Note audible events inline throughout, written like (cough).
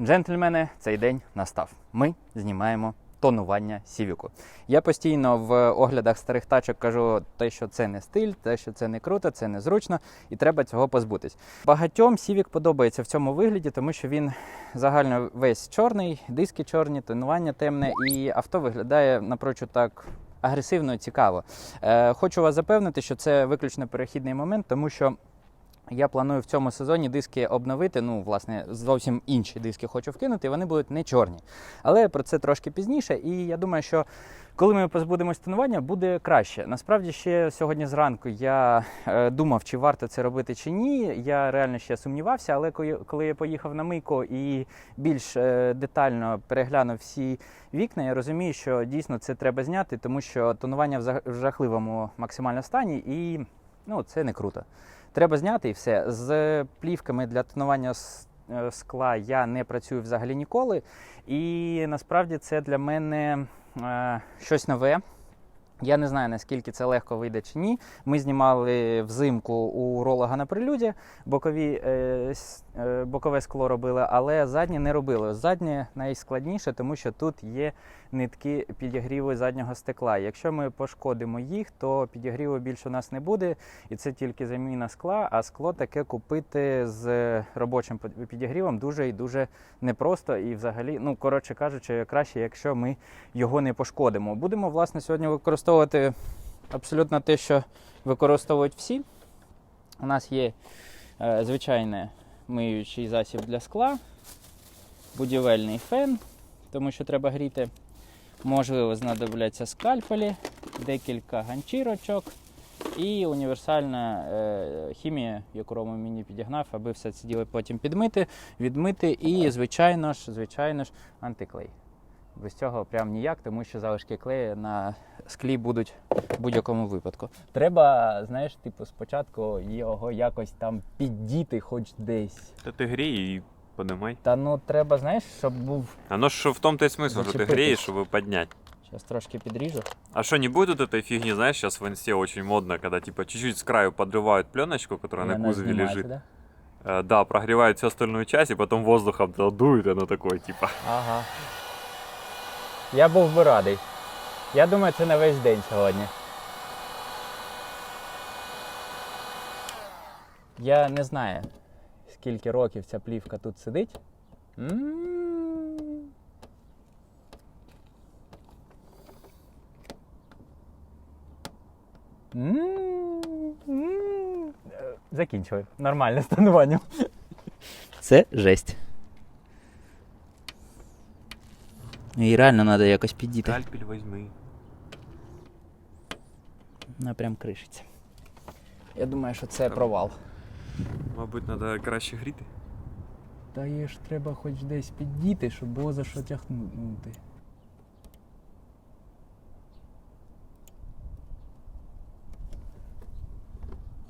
Джентльмени, цей день настав. Ми знімаємо тонування сівіку. Я постійно в оглядах старих тачок кажу, те, що це не стиль, те, що це не круто, це не зручно, і треба цього позбутись. Багатьом сівік подобається в цьому вигляді, тому що він загально весь чорний, диски чорні, тонування темне, і авто виглядає напрочуд так. Агресивно і цікаво. Е, хочу вас запевнити, що це виключно перехідний момент, тому що я планую в цьому сезоні диски обновити. Ну, власне, зовсім інші диски хочу вкинути, вони будуть не чорні. Але про це трошки пізніше. І я думаю, що коли ми позбудемось тонування, буде краще. Насправді, ще сьогодні зранку я е, думав, чи варто це робити чи ні. Я реально ще сумнівався, але коли, я поїхав на мийку і більш е, детально переглянув всі вікна, я розумію, що дійсно це треба зняти, тому що тонування в жахливому максимально стані, і ну, це не круто. Треба зняти і все. З плівками для тонування е, скла я не працюю взагалі ніколи. І насправді це для мене е, щось нове. Я не знаю, наскільки це легко вийде чи ні. Ми знімали взимку у ролога на прилюді, бокові, е, е, бокове скло робили, але заднє не робили. Заднє найскладніше, тому що тут є нитки підігріву заднього стекла. Якщо ми пошкодимо їх, то підігріву більше у нас не буде, і це тільки заміна скла. А скло таке купити з робочим підігрівом дуже і дуже непросто. І взагалі, ну коротше кажучи, краще, якщо ми його не пошкодимо. Будемо власне сьогодні використовувати абсолютно те, що використовують всі. У нас є е, звичайний миючий засіб для скла, будівельний фен, тому що треба гріти. Можливо, знадобляться скальпелі, декілька ганчірочок і універсальна е, хімія, яку Рома мені підігнав, аби все це діло потім підмити, відмити і, звичайно ж, звичайно ж, антиклей. Без цього прям ніяк, тому що залишки клею на склі будуть в будь-якому випадку. Треба, знаєш, типу, спочатку його якось там піддіти, хоч десь. Та ти грій і подимай. Та ну треба, знаєш, щоб був. Оно ж в том-то и смысл, что ты Зачепитесь. греешь, чтобы поднять. Зараз трошки підріжу. А что, не будет вот этой фигни, знаешь, сейчас в инсте очень модно, когда типа чуть-чуть с краю подрывают пленочку, которая І на вона кузове знімається, лежит. Да? Э, да, прогревают всю остальную часть, и потом воздухом туда дует, и оно такое, типа. Ага. Я був би радий. Я думаю, це на весь день сьогодні. Я не знаю, скільки років ця плівка тут сидить. М. М. М. Е, Закінчую. Нормально з тонуванням. Це жесть. І реально треба якось підійти. Кальпель возьми. Вона прям кришиться. Я думаю, що це провал. Мабуть, надо краще гріти. Та є ж треба хоч десь піддіти, щоб було за що тягнути.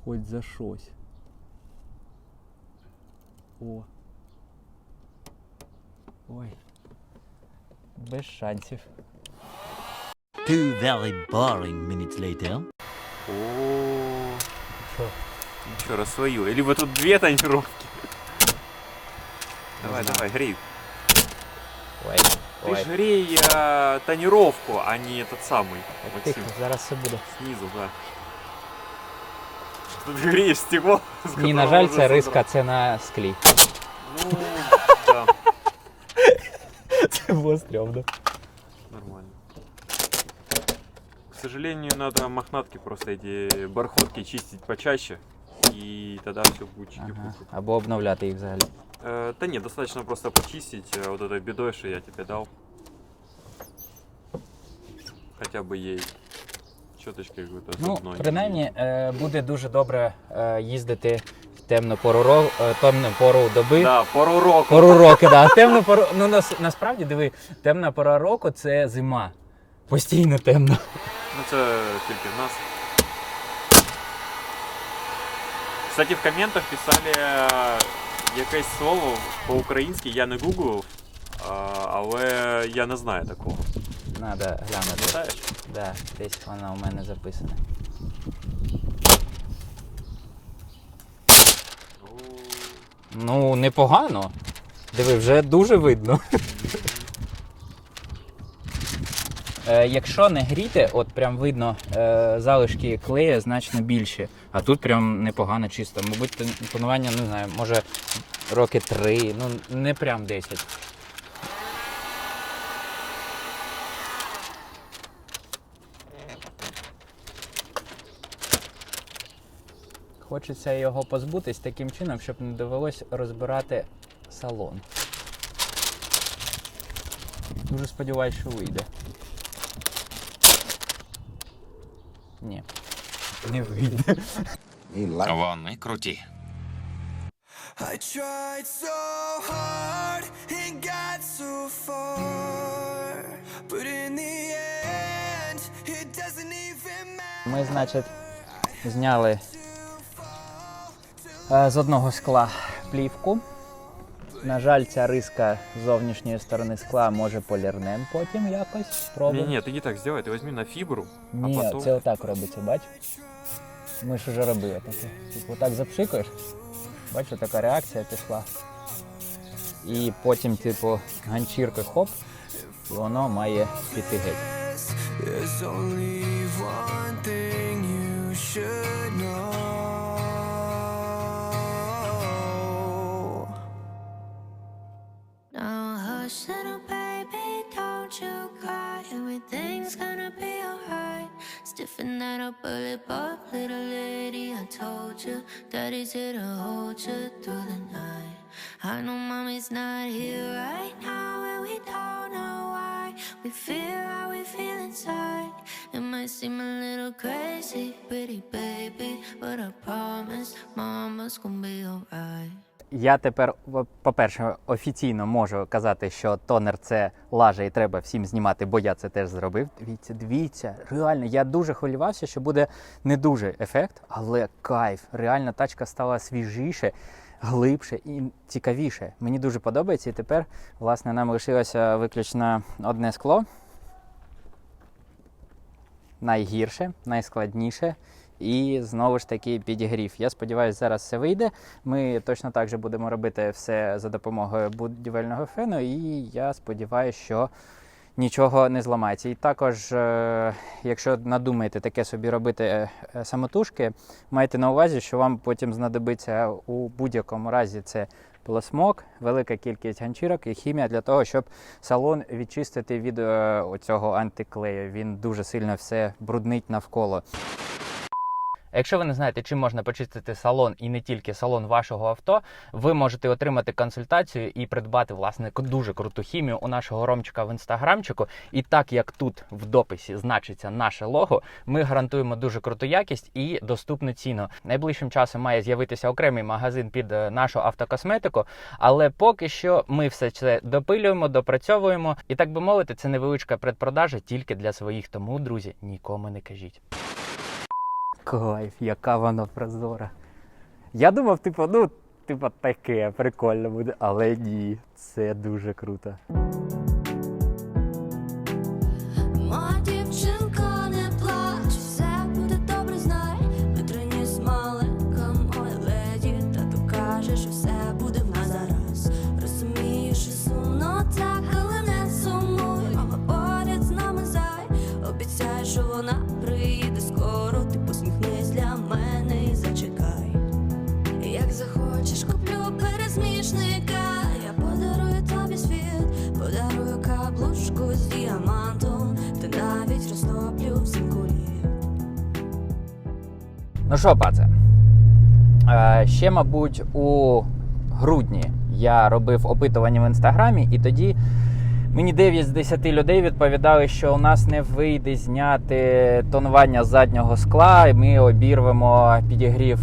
Хоч за щось. О. Ой. Без шансів. Two very boring minutes later. О, Що? ничего, рассвоил. Или вот тут две тонировки. Давай, знаю. давай, грей. Ой. Ты Ой. ж грей э, тонировку, а не этот самый. Тихо, Максим. зараз все буде. Снизу, да. Тут греешь стекло. с Ні, на которого жаль, уже це содрал. риска, це на склі. Ну, да, Це було стрьомно. нормально. К сожалению, надо мохнатки просто эти бархотки чистить почаще. И тогда все будет Ага. чики-пуки. Або обновляти їх взагалі. Э, да нет, достаточно просто почистить э, вот этой бедой, что я тебе дал. Хотя бы ей щеточкой какой-то Ну, зубной. принаймні, е, буде дуже добре е, їздити в темну пору, ро- е, темну пору доби. Да, пару року. Пору року, да. (laughs) Темну пору. Ну нас, насправді диви, темна пора року це зима. Постійно темно. Ну це тільки в нас. Кстати, в коментах писали е, якесь слово по-українськи, я не гуглив, але я не знаю такого. Надо глянути. Пам'ятаєш? Да, десь вона у мене записана. Ну, непогано. Диви, вже дуже видно. Е, якщо не гріти, от прям видно е, залишки клею значно більше. А тут прям непогано чисто. Мабуть, панування, не знаю, може роки три, ну не прям 10. Хочеться його позбутись таким чином, щоб не довелось розбирати салон. Дуже сподіваюсь, що вийде. Ні. Не вийде. Вони круті. I tried so hard and got so far, but in the end, it doesn't even matter. Ми, значить, зняли з одного скла плівку. На жаль, ця риска з зовнішньої сторони скла може полірнем потім якось. Спробуємо. не, ты не так сделай, ты возьми на фибру, Ні, а потом... це отак робиться, бач? Ми ж уже робили таке. Типу, отак запшикаєш, бачу, така реакція пішла. І потім, типу, ганчіркою хоп, і воно має піти геть. There's only one thing you should know. That up, bullet up, little lady. I told you, daddy's here to hold you through the night. I know mommy's not here right now, and we don't know why. We feel how we feel inside. It might seem a little crazy, pretty baby, but I promise, mama's gonna be alright. Я тепер, по-перше, офіційно можу казати, що тонер це лажа і треба всім знімати, бо я це теж зробив. Дивіться, дивіться, реально, я дуже хвилювався, що буде не дуже ефект, але кайф. Реально тачка стала свіжіше, глибше і цікавіше. Мені дуже подобається. І тепер, власне, нам лишилося виключно одне скло. Найгірше, найскладніше. І знову ж таки підігрів. Я сподіваюся, зараз все вийде. Ми точно так же будемо робити все за допомогою будівельного фену, і я сподіваюся, що нічого не зламається. І також, е, якщо надумаєте таке собі робити е, е, самотужки, майте на увазі, що вам потім знадобиться у будь-якому разі це пилосмок, велика кількість ганчірок і хімія для того, щоб салон відчистити від оцього антиклею. Він дуже сильно все бруднить навколо. Якщо ви не знаєте, чим можна почистити салон і не тільки салон вашого авто, ви можете отримати консультацію і придбати власне дуже круту хімію у нашого ромчика в інстаграмчику. І так як тут в дописі значиться наше лого, ми гарантуємо дуже круту якість і доступну ціну. Найближчим часом має з'явитися окремий магазин під е, нашу автокосметику, але поки що ми все це допилюємо, допрацьовуємо. І так би мовити, це невеличка предпродажа тільки для своїх. Тому, друзі, нікому не кажіть. Кайф, яка вона прозора. Я думав, типу, ну, типу, таке прикольно буде, але ні, це дуже круто. Пересмішника. Я подарую тобі світ, подарую каблучку з діамантом. Ти навіть розтоплю взимку лід. Ну що, паце? Е, ще, мабуть, у грудні я робив опитування в інстаграмі, і тоді мені 9 з 10 людей відповідали, що у нас не вийде зняти тонування заднього скла, і ми обірвемо підігрів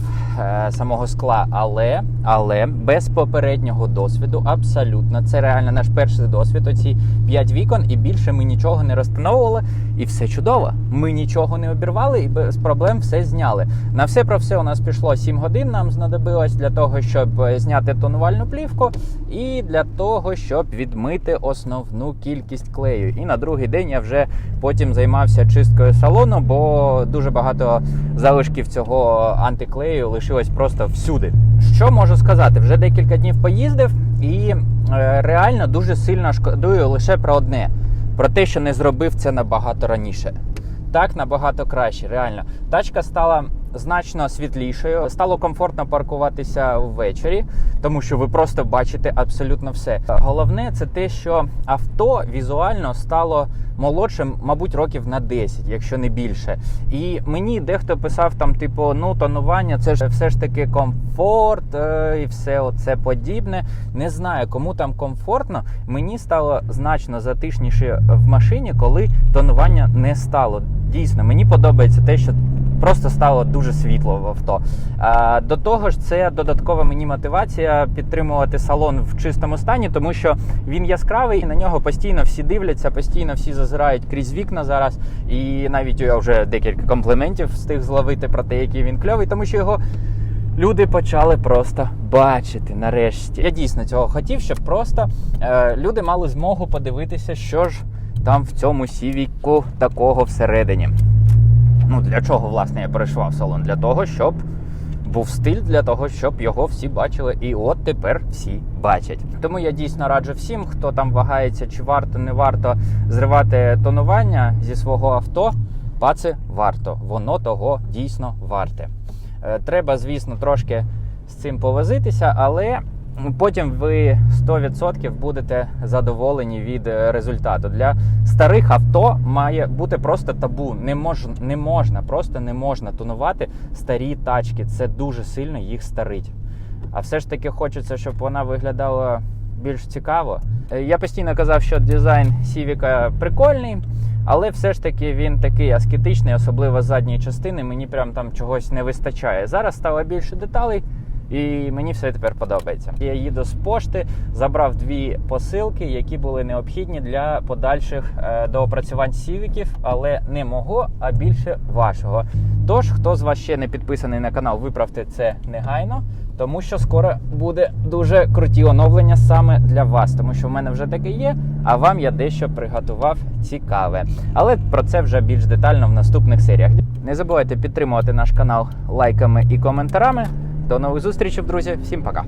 самого скла. Але, але без попереднього досвіду, абсолютно, це реально наш перший досвід. Оці 5 вікон, і більше ми нічого не розстановували, і все чудово. Ми нічого не обірвали і без проблем все зняли. На все про все у нас пішло 7 годин. Нам знадобилось для того, щоб е, зняти тонувальну плівку, і для того, щоб відмити основну кількість клею. І на другий день я вже потім займався чисткою салону, бо дуже багато залишків цього антиклею лишилось просто всюди. Що можу сказати? Вже декілька днів поїздив. І е, реально дуже сильно шкодую лише про одне: про те, що не зробив це набагато раніше. Так набагато краще, реально. Тачка стала значно світлішою, стало комфортно паркуватися ввечері, тому що ви просто бачите абсолютно все. Головне, це те, що авто візуально стало молодшим, мабуть, років на 10, якщо не більше. І мені дехто писав там, типу, ну тонування, це ж все ж таки комфорт е, і все оце подібне. Не знаю, кому там комфортно. Мені стало значно затишніше в машині, коли тонування не стало. Дійсно, мені подобається те, що просто стало дуже світло в авто. А, до того ж, це додаткова мені мотивація підтримувати салон в чистому стані, тому що він яскравий, і на нього постійно всі дивляться, постійно всі зазирають крізь вікна зараз. І навіть я вже декілька компліментів встиг зловити про те, який він кльовий, тому що його. Люди почали просто бачити нарешті. Я дійсно цього хотів, щоб просто е, люди мали змогу подивитися, що ж там в цьому сівіку такого всередині. Ну, для чого, власне, я перейшла в салон? Для того, щоб був стиль, для того, щоб його всі бачили. І от тепер всі бачать. Тому я дійсно раджу всім, хто там вагається, чи варто, не варто зривати тонування зі свого авто. Паци варто, воно того дійсно варте. Е, Треба, звісно, трошки з цим повозитися, але потім ви 100% будете задоволені від е, результату. Для старих авто має бути просто табу. Не мож, не можна, просто не можна тонувати старі тачки. Це дуже сильно їх старить. А все ж таки хочеться, щоб вона виглядала більш цікаво. Е, Я постійно казав, що дизайн Сівіка прикольний, але все ж таки він такий аскетичний, особливо з задньої частини. Мені прям там чогось не вистачає. Зараз стало більше деталей. І мені все тепер подобається. Я їду з пошти, забрав дві посилки, які були необхідні для подальших е, доопрацювань сівіків, але не мого, а більше вашого. Тож, хто з вас ще не підписаний на канал, виправте це негайно, тому що скоро буде дуже круті оновлення саме для вас, тому що в мене вже таке є. А вам я дещо приготував цікаве. Але про це вже більш детально в наступних серіях. Не забувайте підтримувати наш канал лайками і коментарами. До нових зустрічей, друзі. Всім пока.